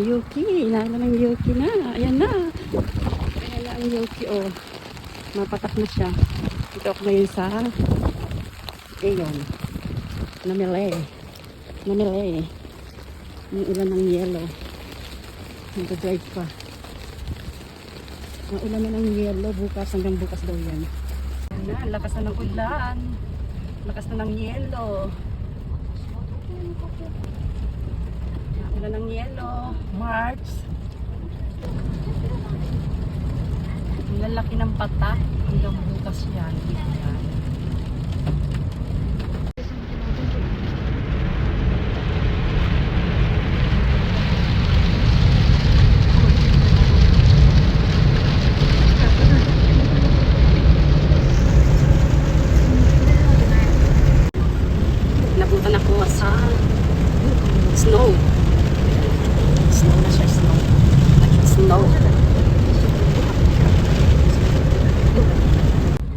Yuki. Inala ng Yuki na. Ayan na. Na ang Yuki, oh. Mapatak na siya. Ito ako ngayon sa Aeon. Namili. Namili. Yung ulan ng yelo. Nag-drive pa. Ang ulan na ng yelo. Bukas hanggang bukas daw yan. Ayan ang lakas na ng ulan. Lakas na ng yelo. Ulan ng yelo. March. Ang lalaki ng pata. Hanggang bukas yan. Yan. Nabutan ako sa snow. Snow na siya, snow. Naging snow.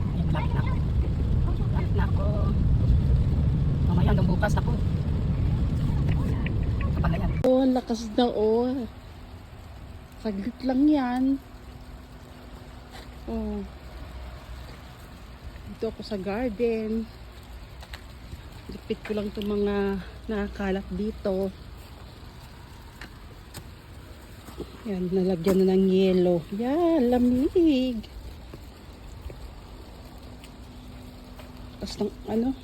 Ayan, malapit na ako. Malapit na ako. Mamaya hanggang bukas ako. Kapag yan. Lakas na oh. Saglit lang yan. Oh. Dito ako sa garden. Lipit ko lang itong mga nakakalat dito. Yan, nalagyan na ng yelo. Yan, lamig. Tapos ng ano?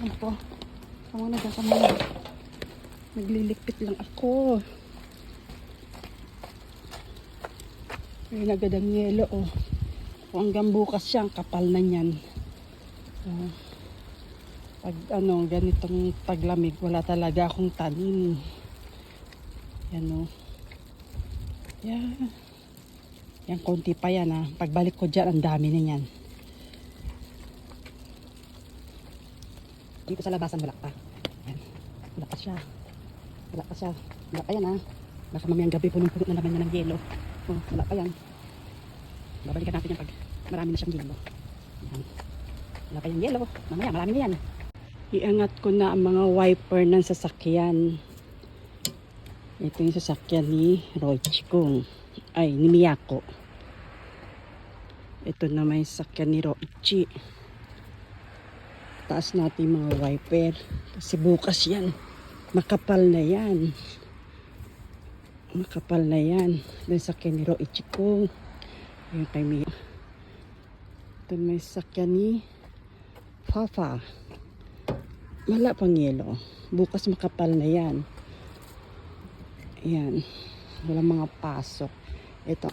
Ano po? Tama na, tama na. Naglilikpit lang ako. Ayun agad ang yelo, oh. Kung hanggang bukas siya, ang kapal na niyan. Oh. Pag ano, ganitong taglamig, wala talaga akong tanim. Yan, oh. Yan. Yan, konti pa yan, ah. Pagbalik ko dyan, ang dami na yan. Dito sa labasan, wala pa. Yan. Wala pa siya. Wala pa siya. Wala pa yan ha. Baka mamayang gabi punong-puno na naman niya ng yelo. Oh, wala pa yan. Babalikan natin yan pag marami na siyang yelo. Yan. Wala pa yung yelo. Mamaya marami na yan. Iangat ko na ang mga wiper ng sasakyan. Ito yung sasakyan ni Roach kong. Ay, ni Miyako. Ito na may sasakyan ni Roichi. Taas natin mga wiper. Kasi bukas yan. Makapal na yan. Makapal na yan. Doon sa Keniro Ichiko. Ayun kay Mia. Doon may sakyan ni Papa. Wala pang yelo. Bukas makapal na yan. Ayan. Wala mga pasok. Ito.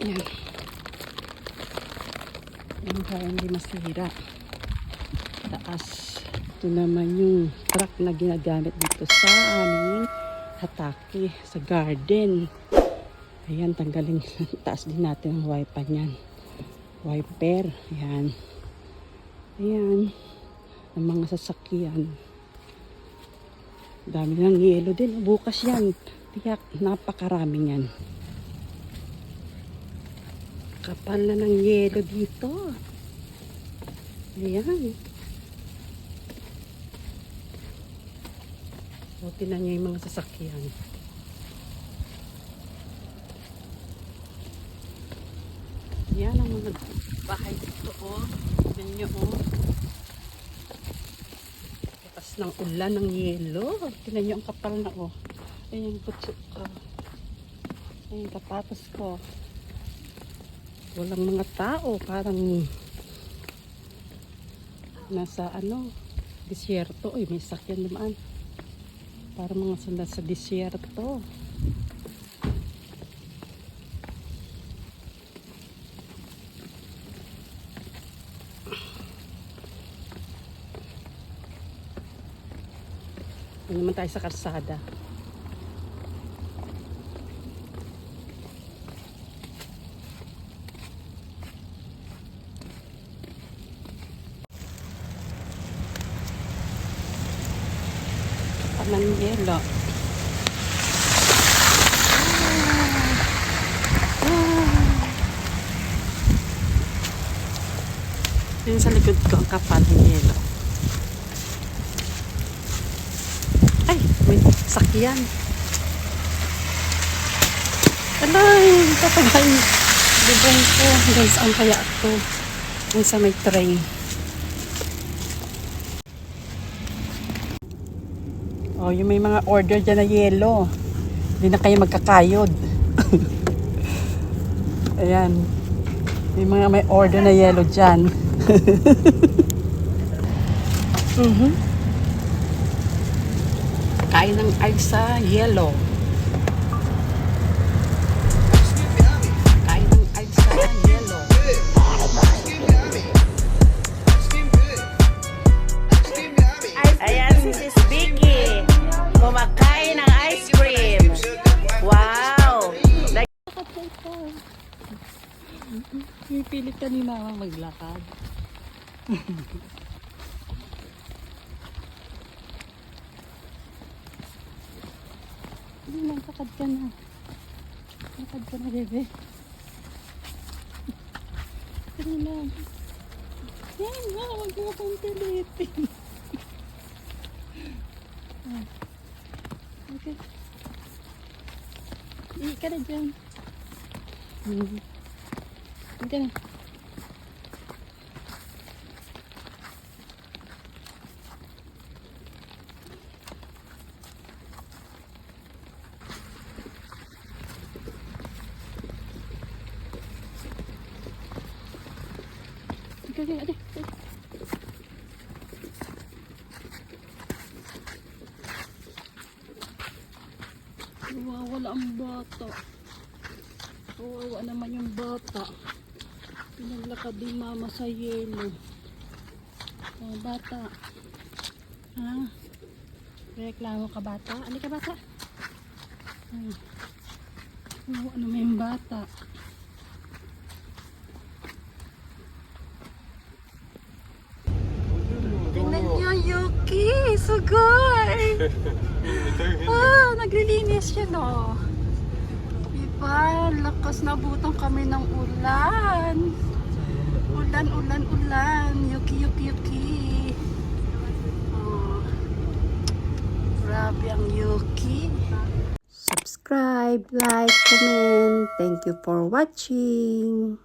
Ayan. Ayan kaya hindi masira. Taas. Ito naman yung truck na ginagamit dito sa aming hatake sa garden. Ayan, tanggalin. Taas din natin ang wiper niyan. Wiper. Ayan. Ayan. Ang mga sasakyan. Dami ng yelo din. Bukas yan. Tiyak, napakarami yan. Kapal na ng yelo dito. Ayan. O, tinan niyo yung mga sasakyan. Yan ang mga bahay dito, oh. Tignan niyo, oh. Lakas ng ulan ng yelo. Tignan niyo ang kapal na, oh. Ayan yung kutso ko. Ayan yung kapatos ko. Walang mga tao. Parang nasa ano, disyerto. Uy, may sakyan naman. Para mga sanda sa disyerto. Ano naman tayo sa karsada. Pamanjelo. Yun sa likod ko, ang kapal ng yelo. Ay, may sakyan. Alay, tatagay. Dibain ko. Hanggang saan kaya ito? Hanggang sa may train. Oh, yung may mga order dyan na yelo. Hindi na kayo magkakayod. Ayan. May mga may order na yelo dyan. mhm. Kain ng ice sa yelo. Kanina ako maglakad. Hindi lang, lakad ka na. Lakad ka na, bebe. Lang. Yan nga, huwag mo akong pilitin. Ah. okay. Hindi ka na dyan. Hmm. Hindi ka na. Okay, okay. Nawawala ang bata. Kawawa naman yung bata. Pinaglakad din mama sa yelo. Oh, bata. Ha? Reklamo ka bata? Ano ka bata? Hmm. Kawawa naman yung bata. Sugay! ah, naglilinis siya, no? Diba? Lakas na butang kami ng ulan. Ulan, ulan, ulan. Yuki, yuki, yuki. Oh. Grabe ang Yuki. Subscribe, like, comment. Thank you for watching.